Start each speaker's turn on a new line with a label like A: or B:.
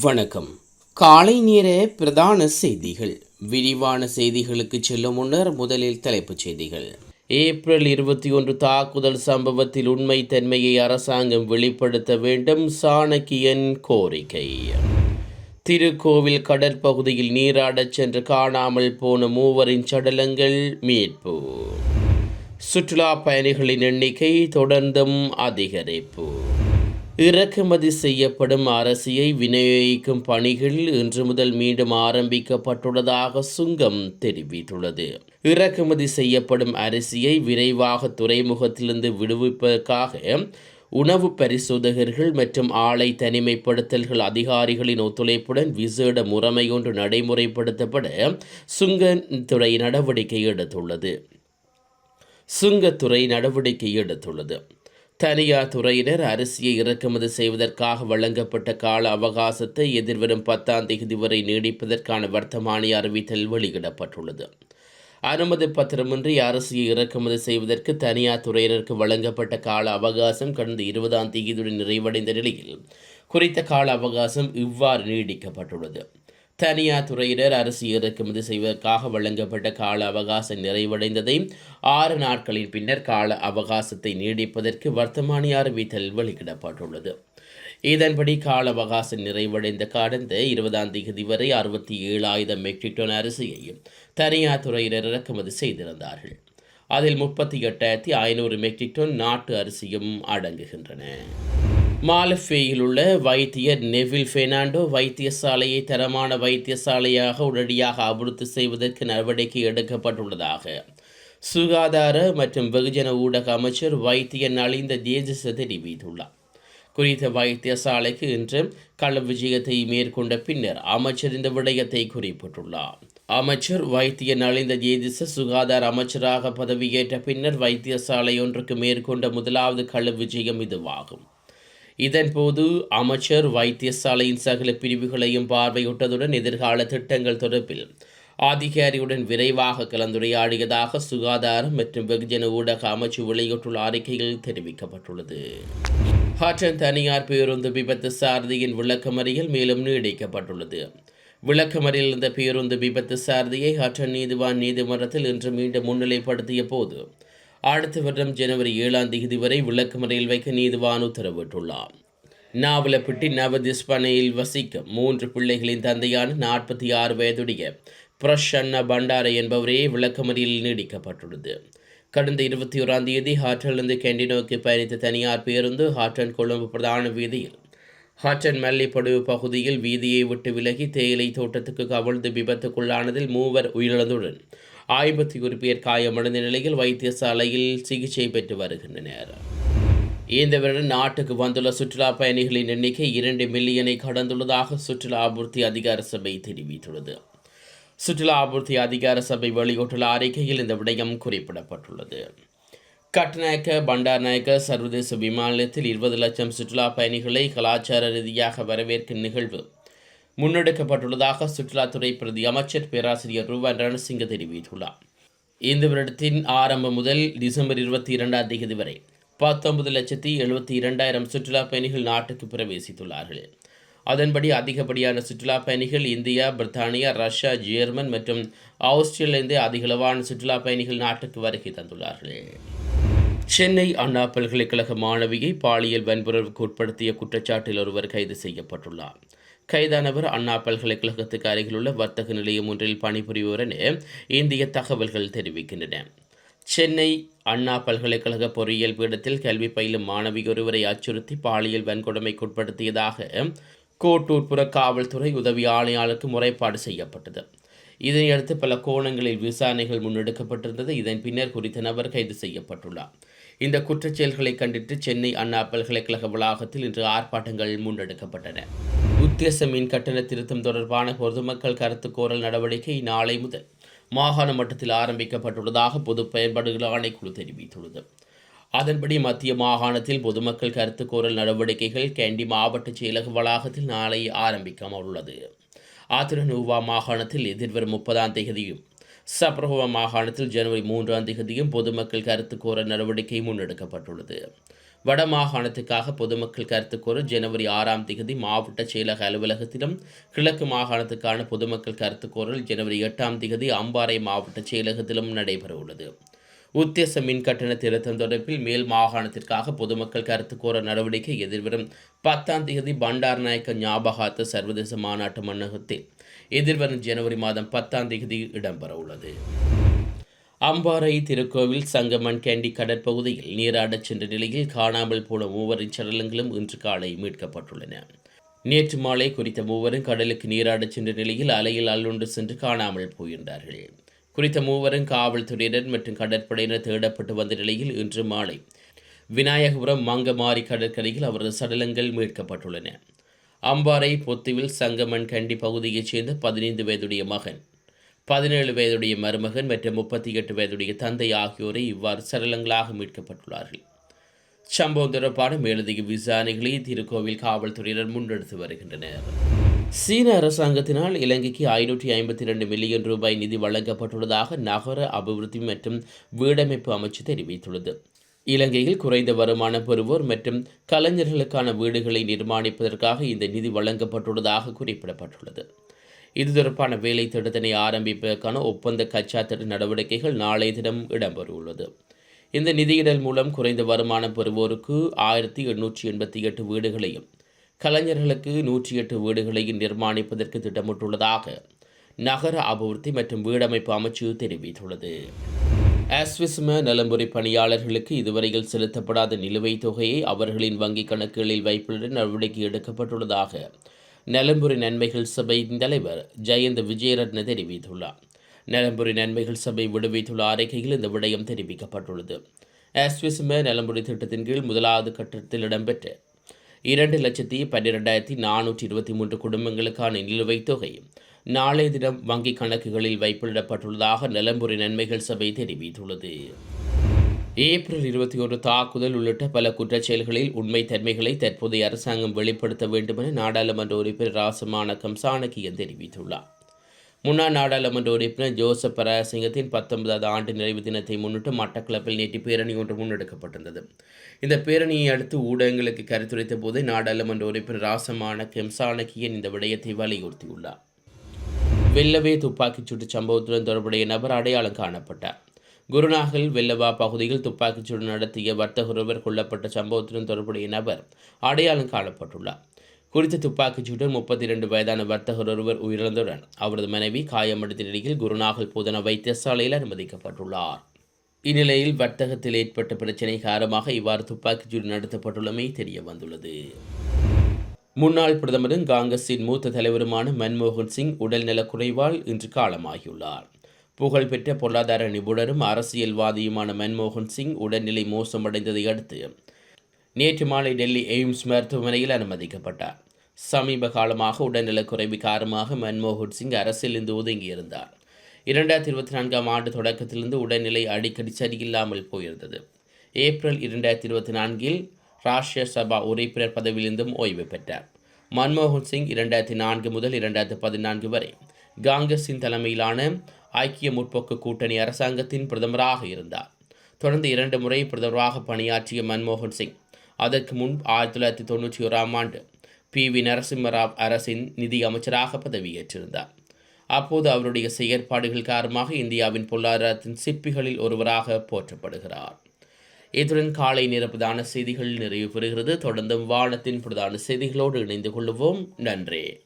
A: வணக்கம். காலை நேர பிரதான செய்திகள். விரிவான செய்திகளுக்கு செல்லும் முன்னர் முதலில் தலைப்புச் செய்திகள். ஏப்ரல் இருபத்தி ஒன்று தாக்குதல் சம்பவத்தில் உண்மை தன்மையை அரசாங்கம் வெளிப்படுத்த வேண்டும் சாணக்கியன் கோரிக்கை. திருக்கோவில் கடற்பகுதியில் நீராடச் சென்று காணாமல் போன மூவரின் சடலங்கள் மீட்பு. சுற்றுலா பயணிகளின் எண்ணிக்கை தொடர்ந்தும் அதிகரிப்பு. இறக்குமதி செய்யப்படும் அரசியை விநியோகிக்கும் பணிகள் இன்று முதல் மீண்டும் ஆரம்பிக்கப்பட்டுள்ளதாக சுங்கம் தெரிவித்துள்ளது. இறக்குமதி செய்யப்படும் அரிசியை விரைவாக துறைமுகத்திலிருந்து விடுவிப்பதற்காக உணவு பரிசோதகர்கள் மற்றும் ஆலை தனிமைப்படுத்தல்கள் அதிகாரிகளின் ஒத்துழைப்புடன் விசேட முறைமை ஒன்று நடைமுறைப்படுத்தப்பட சுங்கத்துறை நடவடிக்கை எடுத்துள்ளது. சுங்கத்துறை நடவடிக்கை எடுத்துள்ளது. தனியார் துறையினர் அரிசியை இறக்குமதி செய்வதற்காக வழங்கப்பட்ட கால அவகாசத்தை எதிர்வரும் பத்தாம் தேதி வரை நீடிப்பதற்கான வர்த்தமானி அறிவித்தல் வெளியிடப்பட்டுள்ளது. அனுமதி பத்திரமின்றி அரிசியை இறக்குமதி செய்வதற்கு தனியார் துறையினருக்கு வழங்கப்பட்ட கால அவகாசம் கடந்த இருபதாம் தேதியுடன் நிறைவடைந்த நிலையில் குறித்த கால அவகாசம் இவ்வாறு நீடிக்கப்பட்டுள்ளது. தனியார் துறையினர் அரிசி இறக்குமதி செய்வதற்காக வழங்கப்பட்ட கால அவகாசம் நிறைவடைந்ததை ஆறு நாட்களின் பின்னர் கால அவகாசத்தை நீடிப்பதற்கு வர்த்தமானி அறிவித்தல் வெளியிடப்பட்டுள்ளது. இதன்படி கால அவகாசம் நிறைவடைந்த கடந்த இருபதாம் தேதி வரை அறுபத்தி ஏழாயிரம் மெட்ரிக் டன் அரிசியையும் தனியார் துறையினர் இறக்குமதி செய்திருந்தார்கள். அதில் முப்பத்தி எட்டாயிரத்தி ஐநூறு மெட்ரிக் டன் நாட்டு அரிசியும் அடங்குகின்றன. மாலஃபேயில் உள்ள வைத்தியர் நெவில் பெர்னாண்டோ வைத்தியசாலையை தரமான வைத்தியசாலையாக உடனடியாக அபிவிருத்தி செய்வதற்கு நடவடிக்கை எடுக்கப்பட்டுள்ளதாக சுகாதார மற்றும் வெகுஜன ஊடக அமைச்சர் வைத்தியர் நலிந்த தேஜச தெரிவித்துள்ளார். குறித்த வைத்தியசாலைக்கு இன்று கள விஜயத்தை மேற்கொண்ட பின்னர் அமைச்சர் இந்த விடயத்தை குறிப்பிட்டுள்ளார். அமைச்சர் வைத்திய நலிந்த ஜேதிச சுகாதார அமைச்சராக பதவியேற்ற பின்னர் வைத்தியசாலை ஒன்றுக்கு மேற்கொண்ட முதலாவது கள விஜயம் இதுவாகும். இதன்போது அமைச்சர் வைத்தியசாலையின் சகல பிரிவுகளையும் பார்வையிட்டதுடன் எதிர்கால திட்டங்கள் தொடர்பில் அதிகாரியுடன் விரைவாக கலந்துரையாடியதாக சுகாதாரம் மற்றும் வெகுஜன ஊடக அமைச்சு வெளியிட்டுள்ள அறிக்கையில் தெரிவிக்கப்பட்டுள்ளது. ஹாட்டன் தனியார் பேருந்து விபத்து சாரதியின் விளக்கமறியல் மேலும் நீடிக்கப்பட்டுள்ளது. விளக்கமறியல் இருந்த பேருந்து விபத்து சாரதியை ஹட்டன் நீதிவான் நீதிமன்றத்தில் இன்று மீண்டும் முன்னிலைப்படுத்திய போது அடுத்த வருடம் ஜனவரி ஏழாம் தேதி வரை விளக்கமறையில் வைக்க நீதிவான் உத்தரவிட்டுள்ளார். நாவலப்பட்டி நவதிஸ்பனையில் வசிக்கும் மூன்று பிள்ளைகளின் தந்தையான நாற்பத்தி ஆறு வயதுடைய பிரசன்ன பண்டாரை என்பவரே விளக்கமறியில் நீடிக்கப்பட்டுள்ளது. கடந்த இருபத்தி ஓராம் தேதி ஹாட்டலிருந்து கேண்டி நோக்கி பயணித்த தனியார் பேருந்து ஹாட்டன் கொழும்பு பிரதான வீதியில் ஹாட்டன் மல்லிப்படுவு பகுதியில் வீதியை விட்டு விலகி தேயிலை தோட்டத்துக்கு கவிழ்ந்து விபத்துக்குள்ளானதில் மூவர் உயிரிழந்துடன் ஐம்பத்தி ஒரு பேர் காயமடைந்த நிலையில் வைத்தியசாலையில் சிகிச்சை பெற்று வருகின்றனர். இந்த வருடம் நாட்டுக்கு வந்துள்ள சுற்றுலா பயணிகளின் எண்ணிக்கை இரண்டு மில்லியனை கடந்துள்ளதாக சுற்றுலா அபிவிருத்தி அதிகார சபை தெரிவித்துள்ளது. சுற்றுலா அபிவிருத்தி அதிகார சபை வெளியிட்டுள்ள அறிக்கையில் இந்த விடயம் குறிப்பிடப்பட்டுள்ளது. கட்நாயக்க பண்டார்நாயக்க சர்வதேச விமானத்தில் இருபது லட்சம் சுற்றுலா பயணிகளை கலாச்சார ரீதியாக வரவேற்கும் நிகழ்வு. முன்னெடுக்கப்பட்டுள்ளதாக சுற்றுலாத்துறை பிரதி அமைச்சர் பேராசிரியர் ரூபன் ரணசிங்க தெரிவித்துள்ளார். இந்த வருடத்தின் ஆரம்பம் முதல் டிசம்பர் இருபத்தி இரண்டாம் தேதி வரை பத்தொன்பது லட்சத்தி எழுபத்தி இரண்டாயிரம் சுற்றுலா பயணிகள் நாட்டுக்கு பிரவேசித்துள்ளார்கள். அதன்படி அதிகப்படியான சுற்றுலா பயணிகள் இந்தியா பிரித்தானியா ரஷ்யா ஜெர்மன் மற்றும் ஆஸ்திரேலியிலிருந்து அதிகளவான சுற்றுலா பயணிகள் நாட்டுக்கு வருகை தந்துள்ளார்கள். சென்னை அண்ணா பல்கலைக்கழக மாணவியை பாலியல் வன்புணர்வுக்கு உட்படுத்திய குற்றச்சாட்டில் ஒருவர் கைது செய்யப்பட்டுள்ளார். கைதானவர் அண்ணா பல்கலைக்கழகத்துக்கு அருகிலுள்ள வர்த்தக நிலையம் ஒன்றில் பணிபுரிபவர் என இந்திய தகவல்கள் தெரிவிக்கின்றன. சென்னை அண்ணா பல்கலைக்கழக பொறியியல் பீடத்தில் கல்வி பயிலும் மாணவி ஒருவரை அச்சுறுத்தி பாலியல் வன்கொடுமைக்குட்படுத்தியதாக கோட்டூர்புற காவல்துறை உதவி ஆணையாளருக்கு முறைப்பாடு செய்யப்பட்டது. இதனையடுத்து பல கோணங்களில் விசாரணைகள் முன்னெடுக்கப்பட்டிருந்தது. இதன் பின்னர் குறித்த நபர் கைது செய்யப்பட்டுள்ளார். இந்த குற்றச்செயல்களை கண்டித்து சென்னை அண்ணா பல்கலைக்கழக வளாகத்தில் இன்று ஆர்ப்பாட்டங்கள் முன்னெடுக்கப்பட்டன. உத்தேச மின் கட்டண திருத்தம் தொடர்பான பொதுமக்கள் கருத்து கோரல் நடவடிக்கை நாளை முதல் மாகாண மட்டத்தில் ஆரம்பிக்கப்பட்டுள்ளதாக பொது பயன்பாடுகள் ஆணைக்குழு தெரிவித்துள்ளது. அதன்படி மத்திய மாகாணத்தில் பொதுமக்கள் கருத்து கோரல் நடவடிக்கைகள் கேண்டி மாவட்ட செயலக வளாகத்தில் நாளை ஆரம்பிக்க உள்ளது. மாகாணத்தில் எதிர்வரும் முப்பதாம் தேதியும் சப்ரஹோவா மாகாணத்தில் ஜனவரி மூன்றாம் தேதியும் பொதுமக்கள் கருத்து கோர நடவடிக்கை முன்னெடுக்கப்பட்டுள்ளது வடமாகாணத்துக்காக பொதுமக்கள் கருத்து கோர ஜனவரி ஆறாம் தேதி மாவட்ட செயலக அலுவலகத்திலும் கிழக்கு மாகாணத்துக்கான பொதுமக்கள் கருத்து கோரல் ஜனவரி எட்டாம் தேதி அம்பாறை மாவட்ட செயலகத்திலும் நடைபெறவுள்ளது. உத்தேச மின் கட்டண திருத்தம் தொடர்பில் மேல் மாகாணத்திற்காக பொதுமக்கள் கருத்து கோர நடவடிக்கை எதிர்வரும் பத்தாம் தேதி பண்டார் நாயக்க ஞாபகார்த்த சர்வதேச மாநாட்டு மன்னகத்தில் எதிர்வரும் ஜனவரி மாதம் பத்தாம் தேதி இடம்பெறவுள்ளது அம்பாறை திருக்கோவில் சங்கமன் கேண்டி கடற்பகுதியில் நீராடச் சென்ற நிலையில் காணாமல் போன மூவரின் சடலங்களும் இன்று காலை மீட்கப்பட்டுள்ளன. நேற்று மாலை குறித்த மூவரும் கடலுக்கு நீராடச் சென்ற நிலையில் அலையில் அள்ளுண்டு சென்று காணாமல் போகின்றார்கள் குறித்த மூவரும் காவல்துறையினர் மற்றும் கடற்படையினர் தேடப்பட்டு வந்த நிலையில் இன்று மாலை விநாயகபுரம் மங்கமாரி கடற்கரையில் அவரது சடலங்கள் மீட்கப்பட்டுள்ளன. அம்பாறை பொத்துவில் சங்கமன் கண்டி பகுதியைச் சேர்ந்த பதினைந்து வயதுடைய மகன் பதினேழு வயதுடைய மருமகன் மற்றும் முப்பத்தி எட்டு வயதுடைய தந்தை ஆகியோரை இவ்வாறு சடலங்களாக மீட்கப்பட்டுள்ளார்கள். சம்பவம் தொடர்பான மேலதிக விசாரணைகளை திருக்கோவில் காவல்துறையினர் முன்னெடுத்து வருகின்றனர். சீன அரசாங்கத்தினால் இலங்கைக்கு ஐநூற்றி ஐம்பத்தி இரண்டு மில்லியன் ரூபாய் நிதி வழங்கப்பட்டுள்ளதாக நகர அபிவிருத்தி மற்றும் வீடமைப்பு அமைச்சு தெரிவித்துள்ளது. இலங்கையில் குறைந்த வருமானம் பெறுவோர் மற்றும் கலைஞர்களுக்கான வீடுகளை நிர்மாணிப்பதற்காக இந்த நிதி வழங்கப்பட்டுள்ளதாக குறிப்பிடப்பட்டுள்ளது. இது தொடர்பான வேலை திட்டத்தினை ஆரம்பிப்பதற்கான ஒப்பந்த கச்சா திட்ட நடவடிக்கைகள் நாளைய தினம் இடம்பெறவுள்ளது. இந்த நிதியிடல் மூலம் குறைந்த வருமானம் பெறுவோருக்கு ஆயிரத்தி எண்ணூற்றி எண்பத்தி எட்டு வீடுகளையும் கலைஞர்களுக்கு நூற்றி எட்டு வீடுகளையும் நிர்மாணிப்பதற்கு திட்டமிட்டுள்ளதாக நகர அபிவிருத்தி மற்றும் வீடமைப்பு அமைச்சு தெரிவித்துள்ளது. ஆஸ்விஸ்ம நலம்புரி பணியாளர்களுக்கு இதுவரையில் செலுத்தப்படாத நிலுவைத் தொகையை அவர்களின் வங்கிக் கணக்குகளில் வைப்பிட நடவடிக்கை எடுக்கப்பட்டுள்ளதாக நலம்புரி நன்மைகள் சபையின் தலைவர் ஜெயந்த் விஜயரத்ன தெரிவித்துள்ளார். நலம்புரி நன்மைகள் சபை விடுவித்துள்ள அறிக்கையில் இந்த விடயம் தெரிவிக்கப்பட்டுள்ளது. ஆஸ்விஸ்ம நலம்புரி திட்டத்தின் கீழ் முதலாவது கட்டத்தில் இடம்பெற்ற இரண்டு லட்சத்தி பன்னிரெண்டாயிரத்தி நானூற்றி இருபத்தி மூன்று குடும்பங்களுக்கான நிலுவைத் தொகை. நாளைய தினம் வங்கிக் கணக்குகளில் வைப்பிடப்பட்டுள்ளதாக நிலம்புரி நன்மைகள் சபை தெரிவித்துள்ளது. ஏப்ரல் இருபத்தி ஒரு தாக்குதல் உள்ளிட்ட பல குற்றச்செயல்களில் உண்மை தன்மைகளை தற்போதைய அரசாங்கம் வெளிப்படுத்த வேண்டுமென நாடாளுமன்ற உறுப்பினர் ராசமானக்கம் சாணக்கியன் தெரிவித்துள்ளார். முன்னாள் நாடாளுமன்ற உறுப்பினர் ஜோசப் பராசிங்கத்தின் பத்தொன்பதாவது ஆண்டு நிறைவு தினத்தை முன்னிட்டு மட்டக்களப்பில் நேற்று பேரணி ஒன்று முன்னெடுக்கப்பட்டிருந்தது. இந்த பேரணியை அடுத்து ஊடகங்களுக்கு கருத்துரைத்த போது நாடாளுமன்ற உறுப்பினர் ராசமான கெம்சானக்கியன் இந்த விடயத்தை வலியுறுத்தியுள்ளார். வெள்ளவே துப்பாக்கிச் சூட்டு சம்பவத்துடன் தொடர்புடைய நபர் அடையாளம் காணப்பட்டார். குருநாகல் வெல்லவா பகுதியில் துப்பாக்கிச்சூடு நடத்திய வர்த்தகர் ஒருவர் கொல்லப்பட்ட சம்பவத்துடன் தொடர்புடைய நபர் அடையாளம் காணப்பட்டுள்ளார். குறித்த துப்பாக்கிச்சூட்டில் முப்பத்தி இரண்டு வயதான வர்த்தகர் ஒருவர் உயிரிழந்தவுடன் அவரது மனைவி காயமடைந்த நிலையில் குருநாகல் போதன வைத்தியசாலையில் அனுமதிக்கப்பட்டுள்ளார். இந்நிலையில் வர்த்தகத்தில் ஏற்பட்ட பிரச்சினை காரணமாக இவ்வாறு துப்பாக்கிச்சூடு நடத்தப்பட்டுள்ளமை தெரிய வந்துள்ளது முன்னாள் பிரதமரும் காங்கிரஸின் மூத்த தலைவருமான மன்மோகன் சிங் உடல்நலக் குறைவால் இன்று காலமாகியுள்ளார். புகழ்பெற்ற பொருளாதார நிபுணரும் அரசியல்வாதியுமான மன்மோகன் சிங் உடல்நிலை மோசமடைந்ததை அடுத்து நேற்று மாலை டெல்லி எய்ம்ஸ் மருத்துவமனையில் அனுமதிக்கப்பட்டார். சமீப காலமாக உடல்நலக்குறைவு காரணமாக மன்மோகன் சிங் அரசியலிருந்து ஒதுங்கியிருந்தார். இரண்டாயிரத்தி இருபத்தி நான்காம் ஆண்டு தொடக்கத்திலிருந்து உடல்நிலை அடிக்கடி சரியில்லாமல் போயிருந்தது. ஏப்ரல் இரண்டாயிரத்தி இருபத்தி நான்கில் ராஷ்டிரிய சபா உறுப்பினர் பதவியிலிருந்தும் ஓய்வு பெற்றார். மன்மோகன் சிங் இரண்டாயிரத்தி நான்கு முதல் இரண்டாயிரத்தி பதினான்கு வரை காங்கிரஸின் தலைமையிலான ஐக்கிய முற்போக்கு கூட்டணி அரசாங்கத்தின் பிரதமராக இருந்தார். தொடர்ந்து இரண்டு முறை பிரதமராக பணியாற்றிய மன்மோகன் சிங் அதற்கு முன் ஆயிரத்தி தொள்ளாயிரத்தி தொண்ணூற்றி ஓராம் ஆண்டு பி வி நரசிம்மராவ் அரசின் நிதி அமைச்சராக பதவியேற்றிருந்தார். அப்போது அவருடைய செயற்பாடுகள் காரணமாக இந்தியாவின் பொருளாதாரத்தின் சிற்பிகளில் ஒருவராக போற்றப்படுகிறார். இத்துடன் காலை நேர பிரதான செய்திகள் நிறைவு பெறுகிறது. தொடர்ந்தும் வானத்தின் பிரதான செய்திகளோடு இணைந்து கொள்வோம். நன்றி.